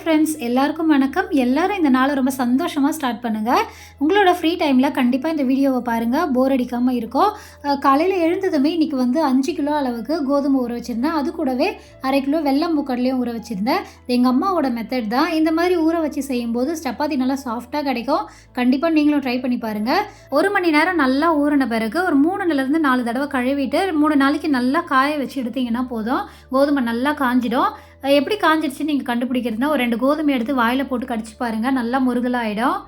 Friends எல்லாருக்கும் வணக்கம். எல்லாரும் இந்த நாளை ரொம்ப சந்தோஷமாக ஸ்டார்ட் பண்ணுங்கள் உங்களோட ஃப்ரீ டைமில் கண்டிப்பாக இந்த வீடியோவை பாருங்கள் போர் அடிக்காமல் இருக்கும். காலையில் எழுந்ததுமே இன்றைக்கி வந்து அஞ்சு கிலோ அளவுக்கு கோதுமை ஊற வச்சுருந்தேன். அது கூடவே அரை கிலோ வெள்ளம் முக்கடலையும் ஊற வச்சுருந்தேன். எங்கள் அம்மாவோட மெத்தட் தான். இந்த மாதிரி ஊற வச்சு செய்யும்போது சப்பாத்தி நல்லா சாஃப்டாக கிடைக்கும். கண்டிப்பாக நீங்களும் ட்ரை பண்ணி பாருங்கள் ஒரு மணி நேரம் நல்லா ஊறின பிறகு ஒரு மூணுலேருந்து நாலு தடவை கழுவிட்டு மூணு நாளைக்கு நல்லா காய வச்சு எடுத்தீங்கன்னா போதும். கோதுமை நல்லா காஞ்சிடும். எப்படி காஞ்சிடுச்சுன்னு நீங்கள் கண்டுபிடிக்கிறதுனா ஒரு ரெண்டு கோதுமை எடுத்து வாயில் போட்டு கடிச்சு பாருங்கள் நல்லா முருகலாயிடும்.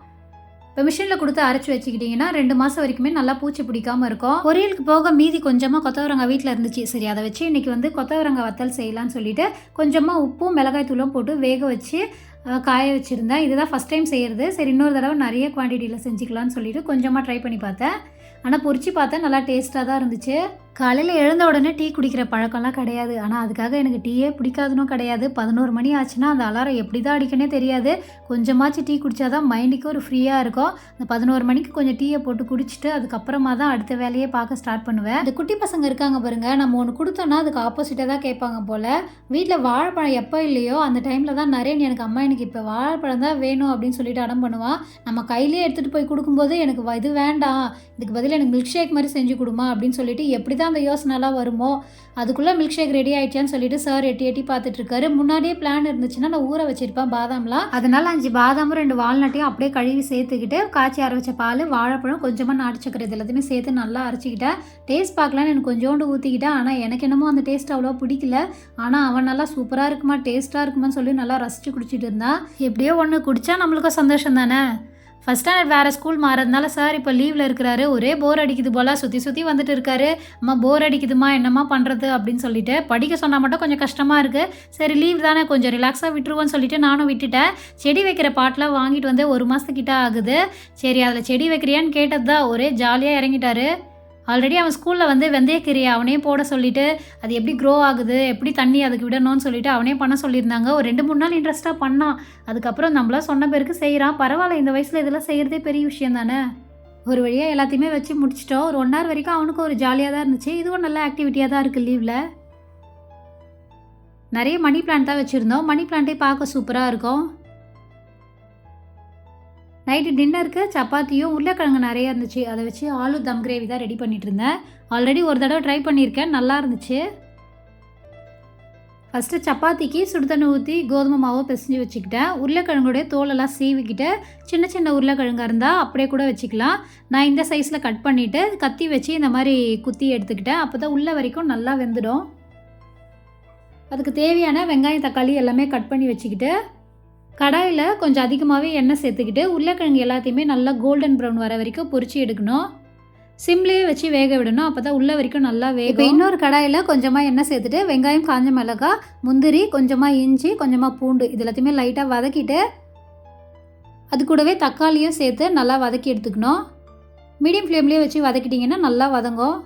இப்போ மிஷினில் கொடுத்து அரைச்சி வச்சுக்கிட்டிங்கன்னா ரெண்டு மாதம் வரைக்குமே நல்லா பூச்சி பிடிக்காம இருக்கும். பொரியலுக்கு போக மீதி கொஞ்சமாக கொத்தவரங்காய் வீட்டில் இருந்துச்சு. சரி அதை வச்சு இன்றைக்கி வந்து கொத்தவரங்காய் வத்தல் செய்யலாம்னு சொல்லிட்டு கொஞ்சமாக உப்பும் மிளகாய் தூளும் போட்டு வேக வச்சு காய வச்சுருந்தேன். இதுதான் ஃபஸ்ட் டைம் செய்கிறது சரி இன்னொரு தடவை நிறைய குவான்டிட்டியில் செஞ்சுக்கலாம்னு சொல்லிட்டு கொஞ்சமாக ட்ரை பண்ணி பார்த்தேன். ஆனால் பொரிச்சு பார்த்தா நல்லா டேஸ்ட்டாக தான் இருந்துச்சு. காலையில் எழுந்த உடனே டீ குடிக்கிற பழக்கம்லாம் கிடையாது. ஆனால் அதுக்காக எனக்கு டீயே பிடிக்காதுன்னு கிடையாது. பதினோரு மணி ஆச்சுன்னா அந்த அலாரம் எப்படி தான் அடிக்கனே தெரியாது. கொஞ்சமாச்சும் டீ குடித்தாதான் மைண்டுக்கு ஒரு ஃப்ரீயாக இருக்கும். அந்த பதினோரு மணிக்கு கொஞ்சம் டீயை போட்டு குடிச்சிட்டு அதுக்கப்புறமா தான் அடுத்த வேலையே பார்க்க ஸ்டார்ட் பண்ணுவேன். இந்த குட்டி பசங்க இருக்காங்க பாருங்க. நம்ம ஒன்று கொடுத்தோன்னா அதுக்கு ஆப்போசிட்டாக தான் கேட்பாங்க போல். வீட்டில் வாழைப்பழம் எப்போ இல்லையோ அந்த டைமில் தான் நிறைய எனக்கு அம்மா எனக்கு இப்போ வாழைப்பழம் தான் வேணும் அப்படின்னு சொல்லிட்டு அடம் பண்ணுவான் நம்ம கையிலே எடுத்துகிட்டு போய் கொடுக்கும்போது எனக்கு இது வேண்டாம். இதுக்கு பதில் எனக்கு மில்க் ஷேக் மாதிரி செஞ்சு கொடுமா அப்படின்னு சொல்லிட்டு எப்படி தான் அந்த யோசனைலாம் வருமோ அதுக்குள்ளே மில்க் ஷேக் ரெடி ஆயிடுச்சான்னு சொல்லிட்டு சார் எட்டி எட்டி பார்த்துட்டு இருக்காரு முன்னாடியே பிளான் இருந்துச்சுன்னா நான் ஊற வச்சிருப்பேன் பாதாம்லாம். அதனால அஞ்சு பாதாமும் ரெண்டு வால்நட்டையும் அப்படியே கழுவி சேர்த்துக்கிட்டு காய்ச்சி அரை வச்ச பால் வாழைப்பழம் கொஞ்சமாக நாட்டு சக்கரை எல்லாத்தையுமே சேர்த்து நல்லா அரைச்சிக்கிட்டேன். டேஸ்ட் பார்க்கலான்னு எனக்கு கொஞ்சோண்டு ஊற்றிக்கிட்டேன் ஆனால் எனக்கு என்னமோ அந்த டேஸ்ட் அவ்வளோ பிடிக்கல. ஆனால் அவன் நல்லா சூப்பராக இருக்குமா டேஸ்ட்டாக இருக்குமான்னு சொல்லி நல்லா ரசித்து குடிச்சிட்டு இருந்தான். எப்படியோ ஒன்று குடித்தா நம்மளுக்கும் சந்தோஷம் தானே? ஃபஸ்ட் ஸ்டாண்டர்ட் வேறு ஸ்கூல் மாறதுனால சார் இப்போ லீவில் இருக்கிறாரு. ஒரே போர் அடிக்குது போல் சுற்றி சுற்றி வந்துட்டு இருக்காரு. அம்மா போர் அடிக்குதுமா? என்னம்மா பண்ணுறது அப்படின்னு சொல்லிட்டு படிக்க சொன்னால் மட்டும் கொஞ்சம் கஷ்டமாக இருக்குது சரி லீவ் தானே கொஞ்சம் ரிலாக்ஸாக விட்டுருவோன்னு சொல்லிட்டு நானும் விட்டுட்டேன். செடி வைக்கிற பாட்டெலாம் வாங்கிட்டு வந்து ஒரு மாதத்துக்கிட்ட ஆகுது. சரி அதில் செடி வைக்கிறியான்னு கேட்டது தான் ஒரே ஜாலியாக இறங்கிட்டாரு. ஆல்ரெடி அவன் ஸ்கூலில் வந்து வெந்தயக்கீரையை அவனே போட சொல்லிட்டு அது எப்படி க்ரோ ஆகுது எப்படி தண்ணி அதுக்கு விடணும்னு சொல்லிட்டு அவனே பண்ண சொல்லியிருந்தாங்க. ஒரு ரெண்டு மூணு நாள் இன்ட்ரெஸ்ட்டாக பண்ணான். அதுக்கப்புறம் நம்மளாம் சொன்ன பேருக்கு செய்கிறான் பரவாயில்ல இந்த வயசில் இதெல்லாம் செய்கிறதே பெரிய விஷயம் தானே? ஒரு வழியாக எல்லாத்தையுமே வச்சு முடிச்சிட்டோம். ஒரு ஒன் ஹவர் வரைக்கும் அவனுக்கும் ஒரு ஜாலியாக தான் இருந்துச்சு. இதுவும் நல்ல ஆக்டிவிட்டியாக தான் இருக்குது லீவில் நிறைய மணி பிளான்ட் தான் வச்சுருந்தோம். மணி பிளான்ட்டே பார்க்க சூப்பராக இருக்கும். நைட்டு டின்னருக்கு சப்பாத்தியும் உருளைக்கிழங்கு நிறைய இருந்துச்சு. அதை வச்சு ஆலு தம் கிரேவி தான் ரெடி பண்ணிட்டு இருந்தேன் ஆல்ரெடி ஒரு தடவை ட்ரை பண்ணியிருக்கேன். நல்லா இருந்துச்சு. ஃபஸ்ட்டு சப்பாத்திக்கு சுடுதண்ணி ஊற்றி கோதுமை மாவை பிசைஞ்சு வச்சுக்கிட்டேன். உருளைக்கிழங்குடைய தோலெல்லாம் சீவிக்கிட்டு சின்ன சின்ன உருளைக்கிழங்காக இருந்தால் அப்படியே கூட வச்சுக்கலாம். நான் இந்த சைஸில் கட் பண்ணிவிட்டு கத்தி வச்சு இந்த மாதிரி குத்தி எடுத்துக்கிட்டேன். அப்போ தான் உள்ள வரைக்கும் நல்லா வெந்துடும். அதுக்கு தேவையான வெங்காயம் தக்காளி எல்லாமே கட் பண்ணி வச்சுக்கிட்டு கடாயில் கொஞ்சம் அதிகமாகவே எண்ணெய் சேர்த்துக்கிட்டு உருளைக்கிழங்கு எல்லாத்தையுமே நல்லா கோல்டன் ப்ரௌன் வர வரைக்கும் பொரிச்சு எடுக்கணும். சிம்லேயே வச்சு வேக விடணும். அப்போ தான் உள்ள வரைக்கும் நல்லா வேகும். இன்னொரு கடாயில் கொஞ்சமாக எண்ணெய் சேர்த்துட்டு வெங்காயம் காஞ்ச மிளகாய் முந்திரி கொஞ்சமாக இஞ்சி கொஞ்சமாக பூண்டு இது எல்லாத்தையுமே லைட்டாக வதக்கிட்டு அது கூடவே தக்காளியும் சேர்த்து நல்லா வதக்கி எடுத்துக்கணும். மீடியம் ஃப்ளேம்லேயே வச்சு வதக்கிட்டிங்கன்னா நல்லா வதங்கும்.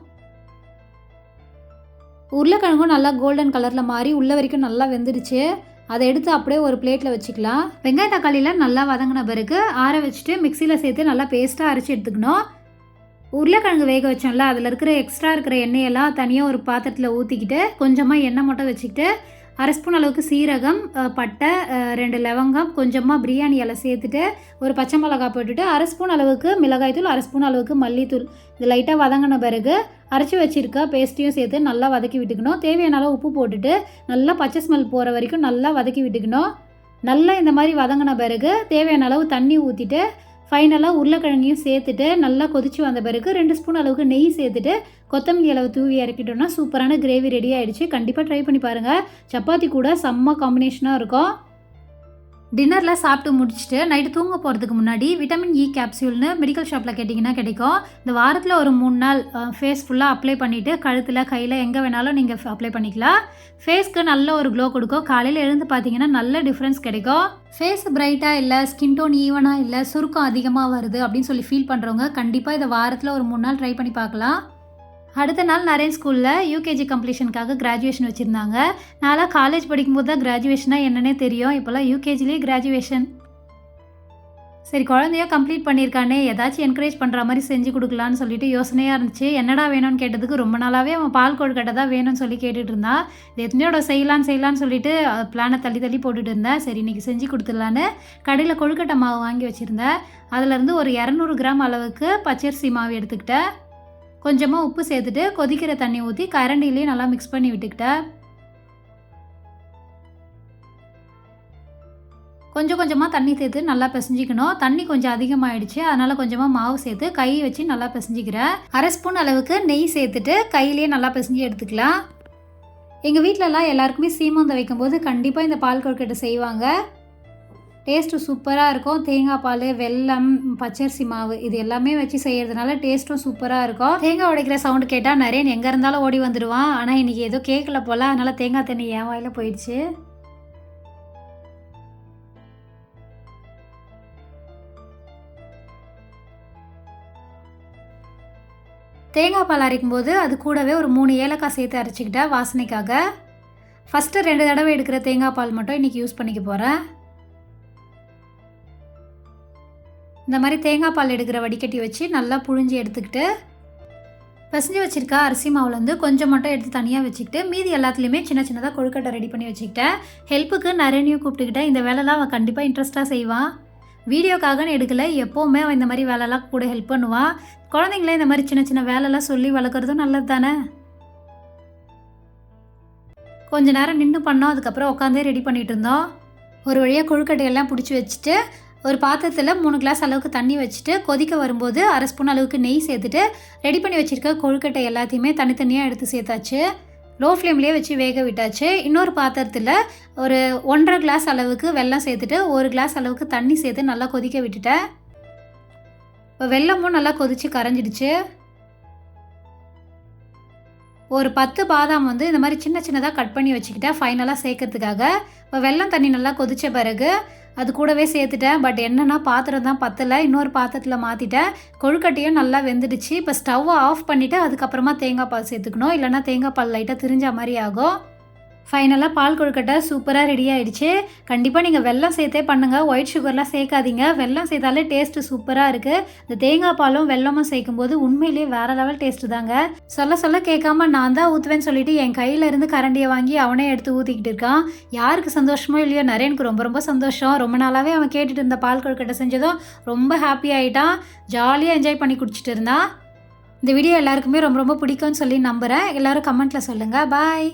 உருளைக்கிழங்கும் நல்லா கோல்டன் கலரில் மாறி உள்ள வரைக்கும் நல்லா வெந்துடுச்சு. அதை எடுத்து அப்படியே ஒரு பிளேட்டில் வச்சுக்கலாம். வெங்காய தக்காளியில் நல்லா வதங்கின பிறகு ஆற வச்சுட்டு மிக்சியில் சேர்த்து நல்லா பேஸ்ட்டாக அரைச்சி எடுத்துக்கணும். உருளைக்கிழங்கு வேக வச்சோம்ல அதில் இருக்கிற எக்ஸ்ட்ரா இருக்கிற எண்ணெயெல்லாம் தனியாக ஒரு பாத்திரத்தில் ஊற்றிக்கிட்டு கொஞ்சமாக எண்ணெய் மட்டும் வச்சுக்கிட்டு அரை ஸ்பூன் அளவுக்கு சீரகம் பட்டை ரெண்டு லவங்கம் கொஞ்சமாக பிரியாணி இலை சேர்த்துட்டு ஒரு பச்சை மிளகாய் போட்டுட்டு அரை ஸ்பூன் அளவுக்கு மிளகாய்த்தூள் அரை ஸ்பூன் அளவுக்கு மல்லித்தூள். இது லைட்டாக வதங்கின பிறகு அரைச்சி வச்சிருக்க பேஸ்ட்டையும் சேர்த்து நல்லா வதக்கி விட்டுக்கணும். தேவையான அளவு உப்பு போட்டுட்டு நல்லா பச்சை ஸ்மெல் போகிற வரைக்கும் நல்லா வதக்கி விட்டுக்கணும். நல்லா இந்த மாதிரி வதங்கின பிறகு தேவையான அளவு தண்ணி ஊற்றிட்டு ஃபைனலாக உருளைக்கிழங்கையும் சேர்த்துட்டு நல்லா கொதிச்சு வந்த பிறகு ரெண்டு ஸ்பூன் அளவுக்கு நெய் சேர்த்துட்டு கொத்தமல்லி அளவு தூவி இறக்கிட்டோம்னா சூப்பரான கிரேவி ரெடி ஆகிடுச்சு கண்டிப்பாக ட்ரை பண்ணி பாருங்கள் சப்பாத்தி கூட செம்ம காம்பினேஷனாக இருக்கும். டின்னரில் சாப்பிட்டு முடிச்சுட்டு நைட்டு தூங்க போகிறதுக்கு முன்னாடி விட்டமின் இ கேப்சியூல்னு மெடிக்கல் ஷாப்பில் கேட்டிங்கன்னா கிடைக்கும். இந்த வாரத்தில் ஒரு மூணு நாள் ஃபேஸ் ஃபுல்லாக அப்ளை பண்ணிவிட்டு கழுத்தில் கையில் எங்கே வேணாலும் நீங்கள் அப்ளை பண்ணிக்கலாம். ஃபேஸ்க்கு நல்ல ஒரு க்ளோ கொடுக்கும். காலையில் எழுந்து பார்த்தீங்கன்னா நல்ல டிஃப்ரென்ஸ் கிடைக்கும். ஃபேஸ் பிரைட்டாக இல்லை ஸ்கின் டோன் ஈவனாக இல்லை சுருக்கம் அதிகமாக வருது அப்படின்னு சொல்லி ஃபீல் பண்ணுறவங்க கண்டிப்பாக இதை வாரத்தில் ஒரு மூணு நாள் ட்ரை பண்ணி பார்க்கலாம். அடுத்த நாள் நரேன் ஸ்கூலில் யூகேஜி கம்ப்ளீஷனுக்காக கிராஜுவேஷன் வச்சுருந்தாங்க. நான்லாம் காலேஜ் படிக்கும்போது தான் கிராஜுவேஷனாக என்னன்னே தெரியும். இப்போல்லாம் யூகேஜிலே கிராஜுவேஷன் சரி குழந்தையோ கம்ப்ளீட் பண்ணியிருக்கானே. ஏதாச்சும் என்கரேஜ் பண்ணுற மாதிரி செஞ்சு கொடுக்கலான்னு சொல்லிட்டு யோசனையாக இருந்துச்சு. என்னடா வேணும்னு கேட்டதுக்கு ரொம்ப நாளாகவே அவன் பால் கொழுக்கட்டை தான் வேணும்னு சொல்லி கேட்டுட்டு இருந்தான் எத்தனையோட செய்யலான்னு செய்யலான்னு சொல்லிட்டு பிளானை தள்ளி தள்ளி போட்டுட்டு இருந்தேன் சரி இன்றைக்கி செஞ்சு கொடுத்துடலான்னு கடையில் கொழுக்கட்டை மாவு வாங்கி வச்சுருந்தேன். அதுலேருந்து ஒரு இரநூறு கிராம் அளவுக்கு பச்சரிசி மாவு எடுத்துக்கிட்டேன். கொஞ்சமாக உப்பு சேர்த்துட்டு கொதிக்கிற தண்ணி ஊற்றி கரண்டிலேயே நல்லா மிக்ஸ் பண்ணி விட்டுக்கிட்டேன் கொஞ்சம் கொஞ்சமாக தண்ணி சேர்த்து நல்லா பிசைஞ்சிக்கணும். தண்ணி கொஞ்சம் அதிகமாகிடுச்சு அதனால் கொஞ்சமாக மாவு சேர்த்து கை வச்சு நல்லா பிசைஞ்சிக்கிறேன் அரை ஸ்பூன் அளவுக்கு நெய் சேர்த்துட்டு கையிலேயே நல்லா பிசைஞ்சு எடுத்துக்கலாம். எங்கள் வீட்டிலலாம் எல்லாருக்குமே சீமந்தம் வைக்கும்போது கண்டிப்பாக இந்த பால் கொழுக்கட்டை செய்வாங்க. டேஸ்ட்டு சூப்பராக இருக்கும். தேங்காய் பால் வெல்லம் பச்சரிசி மாவு இது எல்லாமே வச்சு செய்கிறதுனால டேஸ்ட்டும் சூப்பராக இருக்கும். தேங்காய் உடைக்கிற சவுண்டு கேட்டால் நிறைய எங்கே இருந்தாலும் ஓடி வந்துடுவான் ஆனால் இன்றைக்கி ஏதோ கேட்கல போல். அதனால் தேங்காய் தண்ணி என் வாயில் போயிடுச்சு. தேங்காய் பால் அரைக்கும் போது அது கூடவே ஒரு மூணு ஏலக்காய் சேர்த்து அரைச்சிக்கிட்டேன் வாசனைக்காக. ஃபஸ்ட்டு ரெண்டு தடவை எடுக்கிற தேங்காய் பால் மட்டும் இன்றைக்கி யூஸ் பண்ணிக்க போகிறேன் இந்த மாதிரி தேங்காய் பால் எடுக்கிற வடிகட்டி வச்சு நல்லா புழிஞ்சு எடுத்துக்கிட்டு பிசைஞ்சு வச்சுருக்க அரிசி மாவுலேருந்து கொஞ்சம் மட்டும் எடுத்து தனியாக வச்சுக்கிட்டு மீதி எல்லாத்துலேயுமே சின்ன சின்னதாக கொழுக்கட்டை ரெடி பண்ணி வச்சுக்கிட்டேன். ஹெல்ப்புக்கு நிறையனையும் கூப்பிட்டுக்கிட்டேன் இந்த வேலைலாம் அவன் கண்டிப்பாக இன்ட்ரெஸ்ட்டாக செய்வான். வீடியோக்காகன்னு எடுக்கலை எப்போவுமே அவன் இந்த மாதிரி வேலைலாம் கூட ஹெல்ப் பண்ணுவான் குழந்தைங்களே இந்த மாதிரி சின்ன சின்ன வேலைலாம் சொல்லி வளர்க்குறதும் நல்லது தானே கொஞ்ச நேரம் நின்று பண்ணோம் அதுக்கப்புறம் உட்காந்தே ரெடி பண்ணிகிட்டு இருந்தோம். ஒரு வழியாக கொழுக்கட்டையெல்லாம் பிடிச்சி வச்சுட்டு ஒரு பாத்திரத்தில் மூணு கிளாஸ் அளவுக்கு தண்ணி வச்சுட்டு கொதிக்க வரும்போது அரை ஸ்பூன் அளவுக்கு நெய் சேர்த்துட்டு ரெடி பண்ணி வச்சுருக்க கொழுக்கட்டை எல்லாத்தையுமே தனித்தனியாக எடுத்து சேர்த்தாச்சு. லோ ஃப்ளேம்லேயே வச்சு வேக விட்டாச்சு. இன்னொரு பாத்திரத்தில் ஒரு ஒன்றரை கிளாஸ் அளவுக்கு வெல்லம் சேர்த்துட்டு ஒரு கிளாஸ் அளவுக்கு தண்ணி சேர்த்து நல்லா கொதிக்க விட்டுட்டேன். இப்போ வெல்லமும் நல்லா கொதித்து கரைஞ்சிடுச்சு. ஒரு பத்து பாதாம் வந்து இந்த மாதிரி சின்ன சின்னதாக கட் பண்ணி வச்சுக்கிட்டேன் ஃபைனலாக சேர்க்கறதுக்காக. இப்போ வெல்லம் தண்ணி நல்லா கொதித்த பிறகு அது கூடவே சேர்த்துட்டேன். பட் என்னென்னா பாத்திரம் தான் பத்தலை. இன்னொரு பாத்திரத்தில் மாற்றிட்டேன் கொழுக்கட்டையும் நல்லா வெந்துடுச்சு. இப்போ ஸ்டவ்வை ஆஃப் பண்ணிவிட்டு அதுக்கப்புறமா தேங்காய் பால் சேர்த்துக்கணும். இல்லைனா தேங்காய் பால் லைட்டாக திரிஞ்ச மாதிரி ஆகும். ஃபைனலாக பால் கொழுக்கட்டை சூப்பராக ரெடி ஆகிடுச்சு கண்டிப்பாக நீங்கள் வெள்ளம் சேர்த்தே பண்ணுங்கள் ஒயிட் சுகர்லாம் சேர்க்காதீங்க. வெள்ளம் சேர்த்தாலே டேஸ்ட்டு சூப்பராக இருக்குது இந்த தேங்காய் பாலும் வெல்லமும் சேர்க்கும்போது உண்மையிலேயே வேறு லெவல் டேஸ்ட்டு தாங்க. சொல்ல சொல்ல கேட்காம நான் தான் ஊற்றுவேன்னு சொல்லிட்டு என் கையில் இருந்து கரண்டியை வாங்கி அவனே எடுத்து ஊற்றிக்கிட்டு இருக்கான். யாருக்கு சந்தோஷமோ இல்லையோ நரேனுக்கு ரொம்ப ரொம்ப சந்தோஷம். ரொம்ப நாளாகவே அவன் கேட்டுட்டு இருந்த பால் கொழுக்கட்டை செஞ்சதும் ரொம்ப ஹாப்பி ஆகிட்டான் ஜாலியாக என்ஜாய் பண்ணி குடிச்சிட்டு இருந்தான். இந்த வீடியோ எல்லாருக்குமே ரொம்ப ரொம்ப பிடிக்கும்னு சொல்லி நம்புகிறேன் எல்லோரும் கமெண்ட்டில் சொல்லுங்கள் பாய்